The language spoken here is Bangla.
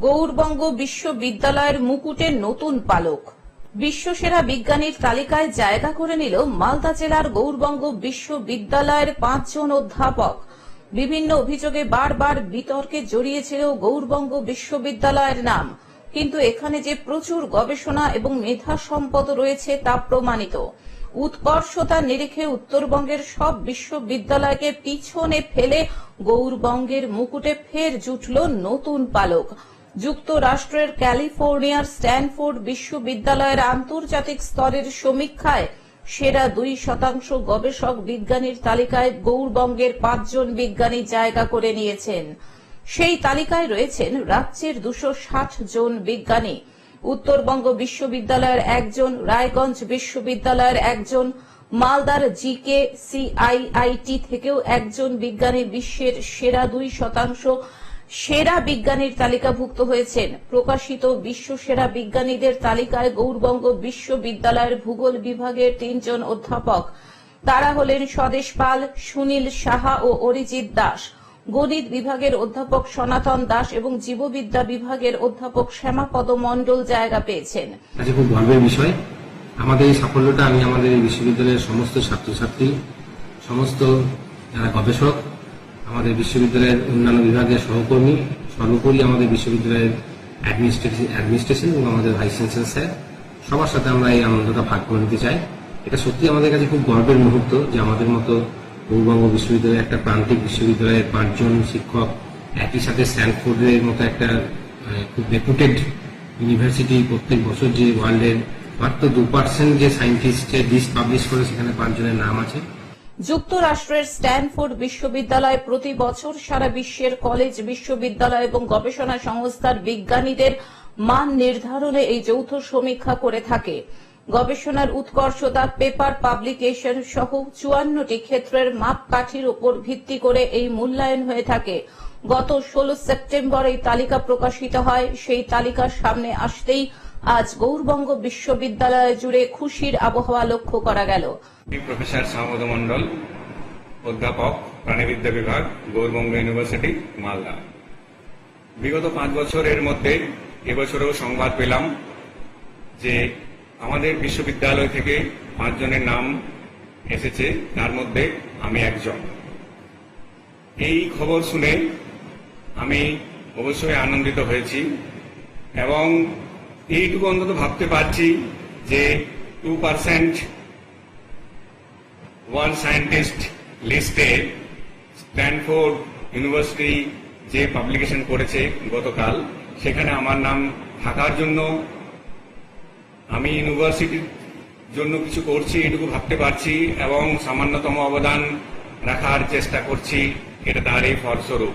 গৌরবঙ্গ বিশ্ববিদ্যালয়ের মুকুটে নতুন পালক। বিশ্বসেরা বিজ্ঞানীর তালিকায় জায়গা করে নিল মালদা জেলার গৌরবঙ্গ বিশ্ববিদ্যালয়ের পাঁচজন অধ্যাপক। বিভিন্ন অভিযোগে বারবার বিতর্কে জড়িয়েছিল গৌরবঙ্গ বিশ্ববিদ্যালয়ের নাম। কিন্তু এখানে যে প্রচুর গবেষণা এবং মেধা সম্পদ রয়েছে তা প্রমাণিত। উৎকর্ষতা নিরিখে উত্তরবঙ্গের সব বিশ্ববিদ্যালয়কে পিছনে ফেলে গৌরবঙ্গের মুকুটে ফের জুটল নতুন পালক। যুক্তরাষ্ট্রের ক্যালিফোর্নিয়ার স্ট্যানফোর্ড বিশ্ববিদ্যালয়ের আন্তর্জাতিক স্তরের সমীক্ষায় সেরা দুই শতাংশ গবেষক বিজ্ঞানীর তালিকায় গৌরবঙ্গের পাঁচজন বিজ্ঞানী জায়গা করে নিয়েছেন। সেই তালিকায় রয়েছেন রাজ্যের দুশো জন বিজ্ঞানী। উত্তরবঙ্গ বিশ্ববিদ্যালয়ের একজন, রায়গঞ্জ বিশ্ববিদ্যালয়ের একজন, মালদার জিকে সিআইআইটি থেকেও একজন বিজ্ঞানী বিশ্বের সেরা দুই শতাংশ সেরা বিজ্ঞানীর তালিকাভুক্ত হয়েছেন। প্রকাশিত বিশ্ব সেরা বিজ্ঞানীদের তালিকায় গৌরবঙ্গ বিশ্ববিদ্যালয়ের ভূগোল বিভাগের তিনজন অধ্যাপক। তারা হলেন স্বদেশ পাল, সুনীল সাহা ও অরিজিৎ দাস। গণিত বিভাগের অধ্যাপক সনাতন দাস এবং জীববিদ্যা বিভাগের অধ্যাপক শ্যামাপদ মণ্ডল জায়গা পেয়েছেন। খুব গর্বের বিষয়। আমাদের এই সাফল্যটা আমি আমাদের এই বিশ্ববিদ্যালয়ের সমস্ত ছাত্রছাত্রী, সমস্ত যারা গবেষক আমাদের বিশ্ববিদ্যালয়ের অন্যান্য বিভাগের সহকর্মী সর্বোপরি আমাদের বিশ্ববিদ্যালয়ের অ্যাডমিনিস্ট্রেশন এবং আমাদের ভাইস চ্যান্সেলর স্যার সবার সাথে আমরা এই আনন্দটা ভাগ করে নিতে চাই। এটা সত্যি আমাদের কাছে খুব গর্বের মুহূর্ত যে আমাদের মতো পূর্ববঙ্গ বিশ্ববিদ্যালয়ের একটা প্রান্তিক বিশ্ববিদ্যালয়ের পাঁচজন শিক্ষক একই সাথে স্ট্যানফোর্ডের মতো একটা মানে, খুব রেপুটেড ইউনিভার্সিটি প্রত্যেক বছর যে ওয়ার্ল্ডের মাত্র দু পার্সেন্ট যে সায়েন্টিস্টের লিস্ট পাবলিশ করে সেখানে পাঁচজনের নাম আছে। যুক্তরাষ্ট্রের স্ট্যানফোর্ড বিশ্ববিদ্যালয় প্রতি বছর সারা বিশ্বের কলেজ, বিশ্ববিদ্যালয় এবং গবেষণা সংস্থার বিজ্ঞানীদের মান নির্ধারণে এই যৌথ সমীক্ষা করে থাকে। গবেষণার উৎকর্ষতা পেপার পাবলিকেশন সহ চুয়ান্নটি ক্ষেত্রের মাপকাঠির উপর ভিত্তি করে এই মূল্যায়ন হয়ে থাকে। গত ষোলো সেপ্টেম্বর এই তালিকা প্রকাশিত হয়। সেই তালিকার সামনে আসতেই আজ গৌরবঙ্গ বিশ্ববিদ্যালয় জুড়ে খুশির আবহাওয়া লক্ষ্য করা গেল। প্রফেসর সামদ মন্ডল অধ্যাপক, প্রাণীবিদ্যা বিভাগ, গৌরবঙ্গ ইউনিভার্সিটি, মালদা। বিগত পাঁচ বছরের মধ্যে এবছরেও সংবাদ পেলাম যে আমাদের বিশ্ববিদ্যালয় থেকে পাঁচজনের নাম এসেছে, তার মধ্যে আমি একজন। এই খবর শুনে আমি অবশ্যই আনন্দিত হয়েছি এবং এইটুকু অন্তত ভাবতে পারছি যে টু পার্সেন্ট ওয়ার্ল্ড সায়েন্টিস্ট লিস্টে স্ট্যানফোর্ড ইউনিভার্সিটি যে পাবলিকেশন করেছে গতকাল, সেখানে আমার নাম থাকার জন্য আমি ইউনিভার্সিটির জন্য কিছু করছি এটুকু ভাবতে পারছি এবং সামান্যতম অবদান রাখার চেষ্টা করছি, এটা তারই ফলস্বরূপ।